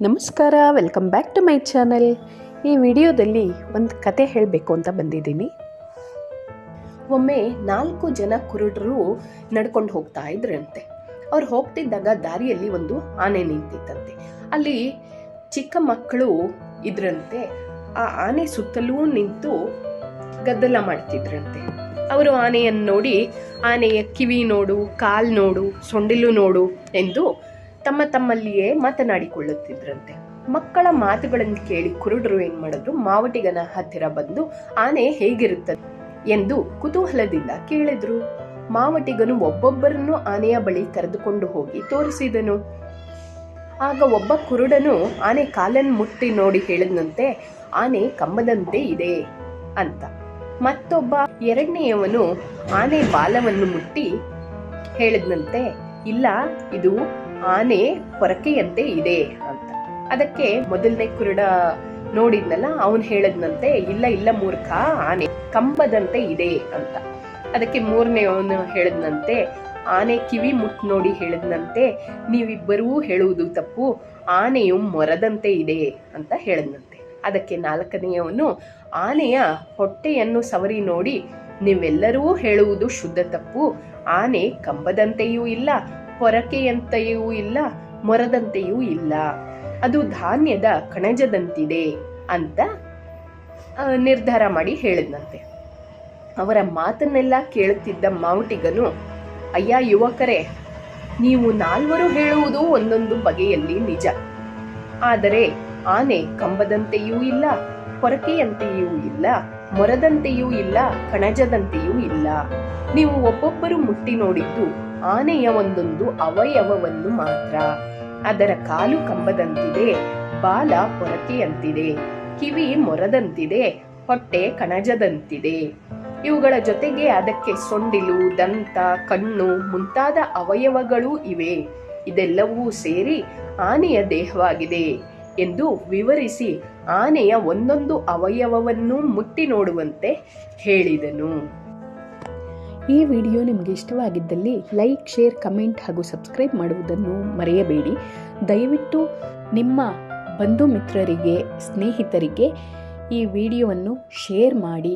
ನಮಸ್ಕಾರ welcome back to my channel ಈ ವಿಡಿಯೋದಲ್ಲಿ ಒಂದು ಕತೆ ಹೇಳಬೇಕು ಅಂತ ಬಂದಿದ್ದೀನಿ. ಒಮ್ಮೆ ನಾಲ್ಕು ಜನ ಕುರುಡರು ನಡ್ಕೊಂಡು ಹೋಗ್ತಾ ಇದ್ರಂತೆ. ಅವ್ರು ಹೋಗ್ತಿದ್ದಾಗ ದಾರಿಯಲ್ಲಿ ಒಂದು ಆನೆ ನಿಂತಿತ್ತಂತೆ. ಅಲ್ಲಿ ಚಿಕ್ಕ ಮಕ್ಕಳು ಇದ್ರಂತೆ. ಆ ಆನೆ ಸುತ್ತಲೂ ನಿಂತು ಗದ್ದಲ ಮಾಡ್ತಿದ್ರಂತೆ. ಅವರು ಆನೆಯನ್ನು ನೋಡಿ, ಆನೆಯ ಕಿವಿ ನೋಡು, ಕಾಲು ನೋಡು, ಸೊಂಡಿಲು ನೋಡು ಎಂದು ತಮ್ಮ ತಮ್ಮಲ್ಲಿಯೇ ಮಾತನಾಡಿಕೊಳ್ಳುತ್ತಿದ್ರಂತೆ. ಮಕ್ಕಳ ಮಾತುಗಳನ್ನು ಕೇಳಿ ಕುರುಡರು ಏನ್ ಮಾಡಿದ್ರು? ಮಾವಟಿಗನ ಹತ್ತಿರ ಬಂದು, ಆನೆ ಹೇಗಿರುತ್ತದೆ? ಎಂದು ಕುತೂಹಲದಿಂದ ಕೇಳಿದ್ರು. ಮಾವಟಿಗನು ಒಬ್ಬೊಬ್ಬರನ್ನು ಆನೆಯ ಬಳಿ ಕರೆದುಕೊಂಡು ಹೋಗಿ ತೋರಿಸಿದನು. ಆಗ ಒಬ್ಬ ಕುರುಡನು, ಆನೆ ಕಾಲನ್ನು ಮುಟ್ಟಿ ನೋಡಿ ಹೇಳಿದಂತೆ ಆನೆ ಕಂಬದಂತೆ ಇದೆ ಅಂತ. ಮತ್ತೊಬ್ಬ ಎರಡನೆಯವನು, ಆನೆ ಬಾಲವನ್ನು ಮುಟ್ಟಿ ಹೇಳಿದಂತೆ ಇಲ್ಲ, ಇದು ಆನೆ ಪೊರಕೆಯಂತೆ ಇದೆ ಅಂತ. ಅದಕ್ಕೆ ಮೊದಲನೇ ಕುರುಡ ನೋಡಿದ್ನಲ್ಲ, ಅವನು ಹೇಳದ್ನಂತೆ, ಇಲ್ಲ ಇಲ್ಲ ಮೂರ್ಖ, ಆನೆ ಕಂಬದಂತೆ ಇದೆ ಅಂತ. ಅದಕ್ಕೆ ಮೂರನೆಯವನು ಹೇಳದ್ನಂತೆ, ಆನೆ ಕಿವಿ ಮುಟ್ ನೋಡಿ ಹೇಳದ್ನಂತೆ, ನೀವಿಬ್ಬರೂ ಹೇಳುವುದು ತಪ್ಪು, ಆನೆಯು ಮೊರದಂತೆ ಇದೆ ಅಂತ ಹೇಳದ್ನಂತೆ. ಅದಕ್ಕೆ ನಾಲ್ಕನೆಯವನು ಆನೆಯ ಹೊಟ್ಟೆಯನ್ನು ಸವರಿ ನೋಡಿ, ನೀವೆಲ್ಲರೂ ಹೇಳುವುದು ಶುದ್ಧ ತಪ್ಪು, ಆನೆ ಕಂಬದಂತೆಯೂ ಇಲ್ಲ ಪೊರಕೆಯಂತೆಯೂ ಇಲ್ಲ, ಮೊರದಂತೆಯೂ ಇಲ್ಲ. ಅದು ಧಾನ್ಯದ ಕಣಜದಂತಿದೆ ಅಂತ ನಿರ್ಧಾರ ಮಾಡಿ ಹೇಳಿದ್ನಂತೆ. ಅವರ ಮಾತನ್ನೆಲ್ಲ ಕೇಳುತ್ತಿದ್ದ ಮಾವುಟಿಗನು, ಅಯ್ಯ ಯುವಕರೇ, ನೀವು ನಾಲ್ವರು ಹೇಳುವುದು ಒಂದೊಂದು ಬಗೆಯಲ್ಲಿ ನಿಜ. ಆದರೆ ಆನೆ ಕಂಬದಂತೆಯೂ ಇಲ್ಲ, ಹೊರಕೆಯಂತೆಯೂ ಇಲ್ಲ, ಮೊರದಂತೆಯೂ ಇಲ್ಲ, ಕಣಜದಂತೆಯೂ ಇಲ್ಲ. ನೀವು ಒಬ್ಬೊಬ್ಬರು ಮುಟ್ಟಿ ನೋಡಿದ್ದು ಆನೆಯ ಒಂದೊಂದು ಅವಯವವನ್ನು ಮಾತ್ರ. ಅದರ ಕಾಲು ಕಂಬದಂತಿದೆ, ಬಾಲ ಪೊರಕಿಯಂತಿದೆ ಕಿವಿ ಮೊರದಂತಿದೆ, ಹೊಟ್ಟೆ ಕಣಜದಂತಿದೆ. ಇವುಗಳ ಜೊತೆಗೆ ಅದಕ್ಕೆ ಸೊಂಡಿಲು, ದಂತ, ಕಣ್ಣು ಮುಂತಾದ ಅವಯವಗಳೂ ಇವೆ. ಇದೆಲ್ಲವೂ ಸೇರಿ ಆನೆಯ ದೇಹವಾಗಿದೆ ಎಂದು ವಿವರಿಸಿ ಆನೆಯ ಒಂದೊಂದು ಅವಯವವನ್ನು ಮುಟ್ಟಿ ನೋಡುವಂತೆ ಹೇಳಿದನು. ಈ ವಿಡಿಯೋ ನಿಮಗೆ ಇಷ್ಟವಾಗಿದ್ದಲ್ಲಿ ಲೈಕ್, ಶೇರ್, ಕಮೆಂಟ್ ಹಾಗೂ ಸಬ್ಸ್ಕ್ರೈಬ್ ಮಾಡುವುದನ್ನು ಮರೆಯಬೇಡಿ. ದಯವಿಟ್ಟು ನಿಮ್ಮ ಬಂಧು ಮಿತ್ರರಿಗೆ, ಸ್ನೇಹಿತರಿಗೆ ಈ ವಿಡಿಯೋವನ್ನು ಶೇರ್ ಮಾಡಿ.